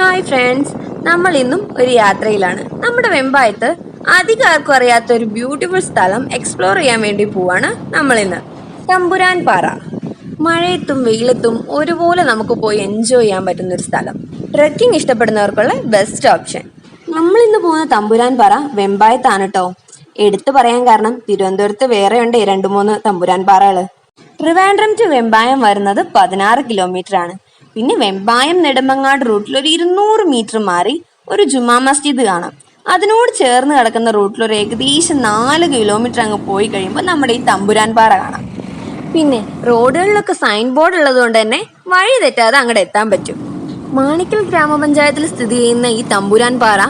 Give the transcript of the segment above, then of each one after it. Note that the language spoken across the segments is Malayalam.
ഹായ് ഫ്രണ്ട്സ് നമ്മൾ ഇന്നും ഒരു യാത്രയിലാണ്. നമ്മുടെ വെമ്പായത്ത് അധികം ആർക്കും അറിയാത്ത ഒരു ബ്യൂട്ടിഫുൾ സ്ഥലം എക്സ്പ്ലോർ ചെയ്യാൻ വേണ്ടി പോവാണ് നമ്മൾ ഇന്ന്. തമ്പുരാൻ പാറ. മഴയത്തും വെയിലത്തും ഒരുപോലെ നമുക്ക് പോയി എൻജോയ് ചെയ്യാൻ പറ്റുന്ന ഒരു സ്ഥലം. ട്രക്കിംഗ് ഇഷ്ടപ്പെടുന്നവർക്കുള്ള ബെസ്റ്റ് ഓപ്ഷൻ നമ്മൾ ഇന്ന് പോകുന്ന തമ്പുരാൻ പാറ വെമ്പായത്താണ് കേട്ടോ എടുത്തു പറയാൻ കാരണം തിരുവനന്തപുരത്ത് വേറെ ഉണ്ട് രണ്ട് മൂന്ന് തമ്പുരാൻ പാറകൾ. ട്രിവാൻഡ്രം ടു വെമ്പായം വരുന്നത് പതിനാറ് കിലോമീറ്റർ ആണ്. പിന്നെ വെമ്പായം നെടുമങ്ങാട് റൂട്ടിൽ ഒരു ഇരുന്നൂറ് മീറ്റർ മാറി ഒരു ജുമാ മസ്ജിദ് കാണാം. അതിനോട് ചേർന്ന് കിടക്കുന്ന റൂട്ടിൽ ഒരു ഏകദേശം നാല് കിലോമീറ്റർ അങ്ങ് പോയി കഴിയുമ്പോൾ നമ്മുടെ ഈ തമ്പുരാൻ പാറ കാണാം. പിന്നെ റോഡുകളിലൊക്കെ സൈൻ ബോർഡ് ഉള്ളതുകൊണ്ട് തന്നെ വഴി തെറ്റാതെ അങ്ങോട്ട് എത്താൻ പറ്റും. മാണിക്കൽ ഗ്രാമപഞ്ചായത്തിൽ സ്ഥിതി ചെയ്യുന്ന ഈ തമ്പുരാൻ പാറ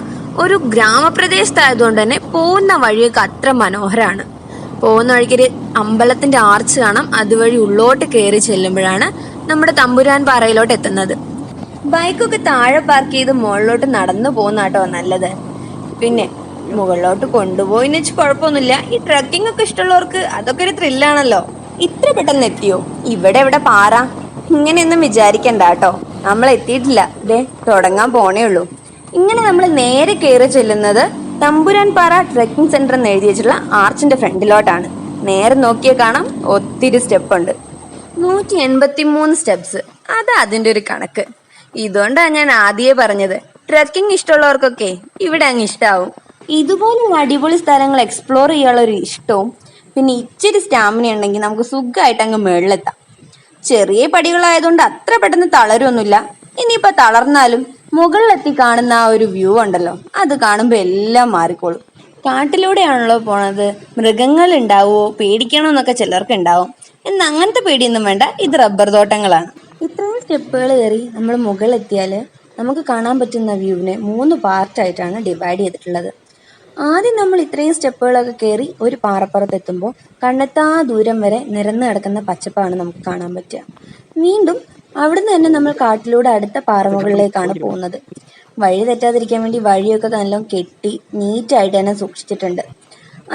ഒരു ഗ്രാമപ്രദേശത്തായതുകൊണ്ട് തന്നെ പോകുന്ന വഴിയൊക്കെ അത്ര മനോഹരമാണ് പോകുന്ന വഴിക്കൊരു അമ്പലത്തിന്റെ ആർച്ച് കാണാം. അതുവഴി ഉള്ളോട്ട് കയറി ചെല്ലുമ്പോഴാണ് നമ്മുടെ തമ്പുരാൻ പാറയിലോട്ട് എത്തുന്നത്. ബൈക്കൊക്കെ താഴെ പാർക്ക് ചെയ്ത് മുകളിലോട്ട് നടന്നു പോകുന്നാട്ടോ നല്ലത്. പിന്നെ മുകളിലോട്ട് കൊണ്ടുപോയി വെച്ച് കുഴപ്പമൊന്നുമില്ല. ഈ ട്രക്കിംഗ് ഒക്കെ ഇഷ്ടമുള്ളവർക്ക് അതൊക്കെ ഒരു ത്രില്ലാണല്ലോ ഇത്ര പെട്ടെന്ന് എത്തിയോ? ഇവിടെ എവിടെ പാറ? ഇങ്ങനെയൊന്നും വിചാരിക്കണ്ട കേട്ടോ. നമ്മൾ എത്തിയിട്ടില്ല. ദേ തുടങ്ങാൻ പോണേ ഉള്ളൂ. ഇങ്ങനെ നമ്മൾ നേരെ കയറി ചെല്ലുന്നത് തമ്പുരാൻ പാറ ട്രക്കിംഗ് സെന്റർ എന്ന് എഴുതി വെച്ചിട്ടുള്ള ആർച്ചിന്റെ ഫ്രണ്ടിലോട്ടാണ് നേരെ നോക്കിയേ കാണാം ഒത്തിരി സ്റ്റെപ്പ് ഉണ്ട് നൂറ്റി എൺപത്തി മൂന്ന് സ്റ്റെപ്സ്. അതാ അതിന്റെ ഒരു കണക്ക്. ഇതുകൊണ്ടാണ് ഞാൻ ആദ്യമേ പറഞ്ഞത്. ട്രക്കിംഗ് ഇഷ്ടമുള്ളവർക്കൊക്കെ ഇവിടെ അങ്ങ് ഇഷ്ടാവും. ഇതുപോലുള്ള അടിപൊളി സ്ഥലങ്ങൾ എക്സ്പ്ലോർ ചെയ്യാനുള്ള ഒരു ഇഷ്ടവും പിന്നെ ഇച്ചിരി സ്റ്റാമിന ഉണ്ടെങ്കിൽ നമുക്ക് സുഖമായിട്ട് അങ്ങ് മേളിലെത്താം ചെറിയ പടികളായതുകൊണ്ട് അത്ര പെട്ടെന്ന് തളരൊന്നുമില്ല. ഇനിയിപ്പോ തളർന്നാലും മുകളിലെത്തി കാണുന്ന ആ ഒരു വ്യൂ ഉണ്ടല്ലോ അത് കാണുമ്പോൾ എല്ലാം മാറിക്കോളും. കാട്ടിലൂടെയാണല്ലോ പോണത്. മൃഗങ്ങൾ ഉണ്ടാവുമോ പേടിക്കണമെന്നൊക്കെ ചിലർക്ക് ഉണ്ടാവും. എന്നാൽ അങ്ങനത്തെ പേടിയൊന്നും വേണ്ട. ഇത് റബ്ബർ തോട്ടങ്ങളാണ്. ഇത്രയും സ്റ്റെപ്പുകൾ കയറി നമ്മൾ മുകളിലെത്തിയാൽ നമുക്ക് കാണാൻ പറ്റുന്ന വ്യൂവിനെ മൂന്ന് പാർട്ടായിട്ടാണ് ഡിവൈഡ് ചെയ്തിട്ടുള്ളത്. ആദ്യം നമ്മൾ ഇത്രയും സ്റ്റെപ്പുകളൊക്കെ കയറി ഒരു പാറപ്പുറത്ത് എത്തുമ്പോൾ കണ്ണെത്താ ദൂരം വരെ നിരന്ന് കിടക്കുന്ന പച്ചപ്പാണ് നമുക്ക് കാണാൻ പറ്റുക. വീണ്ടും അവിടുന്ന് തന്നെ നമ്മൾ കാട്ടിലൂടെ അടുത്ത പാറമുകളിലേക്കാണ് പോകുന്നത്. വഴി തെറ്റാതിരിക്കാൻ വേണ്ടി വഴിയൊക്കെ നല്ലോണം കെട്ടി നീറ്റായിട്ട് തന്നെ സൂക്ഷിച്ചിട്ടുണ്ട്.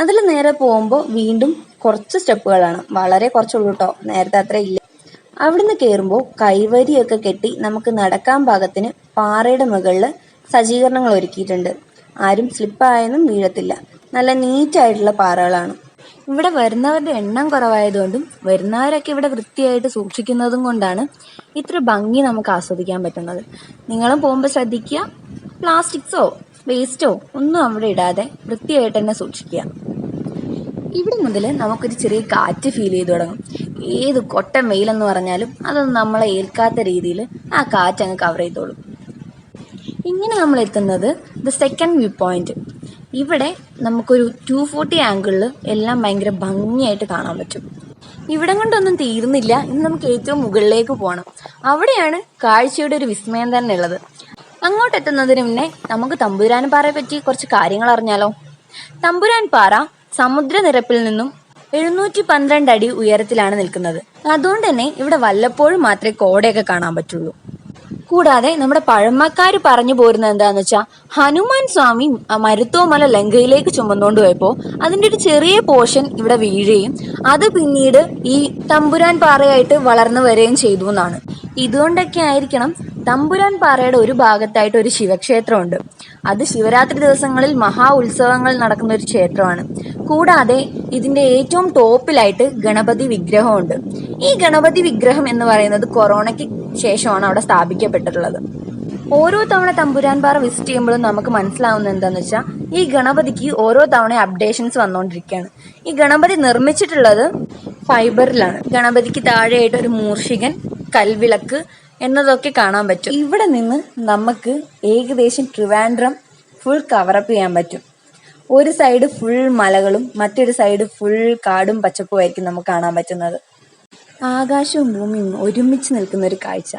അതിൽ നേരെ പോകുമ്പോൾ വീണ്ടും കുറച്ച് സ്റ്റെപ്പുകളാണ്. വളരെ കുറച്ചുള്ളൂ കേട്ടോ നേരത്തെ അത്ര ഇല്ല. അവിടുന്ന് കയറുമ്പോൾ കൈവരിയൊക്കെ കെട്ടി നമുക്ക് നടക്കാൻ പാകത്തിന് പാറയുടെ മുകളിൽ സജ്ജീകരണങ്ങൾ ഒരുക്കിയിട്ടുണ്ട്. ആരും സ്ലിപ്പായൊന്നും വീഴത്തില്ല. നല്ല നീറ്റായിട്ടുള്ള പാറകളാണ്. ഇവിടെ വരുന്നവരുടെ എണ്ണം കുറവായതുകൊണ്ടും വരുന്നവരൊക്കെ ഇവിടെ വൃത്തിയായിട്ട് സൂക്ഷിക്കുന്നതും കൊണ്ടാണ് ഇത്ര ഭംഗി നമുക്ക് ആസ്വദിക്കാൻ പറ്റുന്നത്. നിങ്ങളും പോകുമ്പോൾ ശ്രദ്ധിക്കുക. പ്ലാസ്റ്റിക്സോ വേസ്റ്റോ ഒന്നും അവിടെ ഇടാതെ വൃത്തിയായിട്ട് തന്നെ സൂക്ഷിക്കുക. ഇവിടെ മുതൽ നമുക്കൊരു ചെറിയ കാറ്റ് ഫീൽ ചെയ്തു തുടങ്ങും. ഏത് കൊട്ട വെയിലെന്ന് പറഞ്ഞാലും അതൊന്നും നമ്മളെ ഏൽക്കാത്ത രീതിയിൽ ആ കാറ്റ് അങ്ങ് കവർ ചെയ്തോളും ഇങ്ങനെ നമ്മൾ എത്തുന്നത് ദ സെക്കൻഡ് വ്യൂ പോയിന്റ് ഇവിടെ നമുക്കൊരു ടു ഫോർട്ടി ആംഗിളിൽ എല്ലാം ഭയങ്കര ഭംഗിയായിട്ട് കാണാൻ പറ്റും. ഇവിടം കൊണ്ടൊന്നും തീരുന്നില്ല. ഇനി നമുക്ക് ഏറ്റവും മുകളിലേക്ക് പോകണം അവിടെയാണ് കാഴ്ചയുടെ ഒരു വിസ്മയം തന്നെ ഉള്ളത്. അങ്ങോട്ട് എത്തുന്നതിന് മുന്നേ നമുക്ക് തമ്പുരാൻ പാറയെ പറ്റി കുറച്ച് കാര്യങ്ങൾ അറിഞ്ഞാലോ? തമ്പുരാൻ പാറ സമുദ്രനിരപ്പിൽ നിന്നും എഴുന്നൂറ്റി പന്ത്രണ്ട് അടി ഉയരത്തിലാണ് നിൽക്കുന്നത്. അതുകൊണ്ട് തന്നെ ഇവിടെ വല്ലപ്പോഴും മാത്രമേ കോടയൊക്കെ കാണാൻ പറ്റുള്ളൂ. കൂടാതെ നമ്മുടെ പഴമക്കാർ പറഞ്ഞു പോരുന്നത് എന്താന്ന് വെച്ചാൽ ഹനുമാൻ സ്വാമി മരുത്തോമല ലങ്കയിലേക്ക് ചുമന്നുകൊണ്ട് പോയപ്പോൾ അതിന്റെ ഒരു ചെറിയ പോർഷൻ ഇവിടെ വീഴുകയും അത് പിന്നീട് ഈ തമ്പുരാൻ പാറയായിട്ട് വളർന്നു വരികയും ചെയ്തു എന്നാണ്. ഇതുകൊണ്ടൊക്കെ ആയിരിക്കണം തമ്പുരാൻ പാറയുടെ ഒരു ഭാഗത്തായിട്ട് ഒരു ശിവക്ഷേത്രമുണ്ട്. അത് ശിവരാത്രി ദിവസങ്ങളിൽ മഹാ ഉത്സവങ്ങൾ നടക്കുന്ന ഒരു ക്ഷേത്രമാണ്. കൂടാതെ ഇതിന്റെ ഏറ്റവും ടോപ്പിലായിട്ട് ഗണപതി വിഗ്രഹമുണ്ട്. ഈ ഗണപതി വിഗ്രഹം എന്ന് പറയുന്നത് കൊറോണയ്ക്ക് ശേഷമാണ് അവിടെ സ്ഥാപിക്കപ്പെട്ടിട്ടുള്ളത്. ഓരോ തവണ തമ്പുരാൻ പാറ വിസിറ്റ് ചെയ്യുമ്പോഴും നമുക്ക് മനസ്സിലാവുന്ന എന്താന്ന് വെച്ചാൽ ഈ ഗണപതിക്ക് ഓരോ തവണ അപ്ഡേഷൻസ് വന്നുകൊണ്ടിരിക്കുകയാണ്. ഈ ഗണപതി നിർമ്മിച്ചിട്ടുള്ളത് ഫൈബറിലാണ്. ഗണപതിക്ക് താഴെയായിട്ട് ഒരു മൂർഷികൻ കൽവിളക്ക് എന്നതൊക്കെ കാണാൻ പറ്റും. ഇവിടെ നിന്ന് നമുക്ക് ഏകദേശം ട്രിവാൻഡ്രം ഫുൾ കവറപ്പ് ചെയ്യാൻ പറ്റും. ഒരു സൈഡ് ഫുൾ മലകളും മറ്റൊരു സൈഡ് ഫുൾ കാടും പച്ചപ്പും പച്ചപ്പുമായിരിക്കും നമുക്ക് കാണാൻ പറ്റുന്നത്. ആകാശവും ഭൂമിയും ഒരുമിച്ച് നിൽക്കുന്ന ഒരു കാഴ്ച.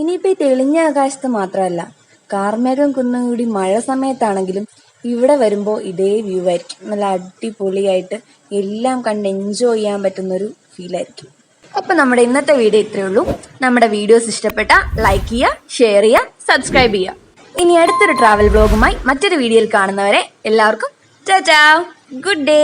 ഇനിയിപ്പോൾ ഈ തെളിഞ്ഞ ആകാശത്ത് മാത്രമല്ല കാർമേഘം കുന്നും കൂടി മഴ സമയത്താണെങ്കിലും ഇവിടെ വരുമ്പോൾ ഇതേ വ്യൂ ആയിരിക്കും. നല്ല അടിപൊളിയായിട്ട് എല്ലാം കണ്ട് എൻജോയ് ചെയ്യാൻ പറ്റുന്ന ഒരു ഫീൽ ആയിരിക്കും. അപ്പൊ നമ്മുടെ ഇന്നത്തെ വീഡിയോ ഇത്രയേ ഉള്ളൂ. നമ്മുടെ വീഡിയോസ് ഇഷ്ടപ്പെട്ട ലൈക്ക് ചെയ്യുക ഷെയർ ചെയ്യുക സബ്സ്ക്രൈബ് ചെയ്യുക. ഇനി അടുത്തൊരു ട്രാവൽ ബ്ലോഗുമായി മറ്റൊരു വീഡിയോയിൽ കാണുന്നവരെ എല്ലാവർക്കും ടാറ്റാ ഗുഡ് ഡേ.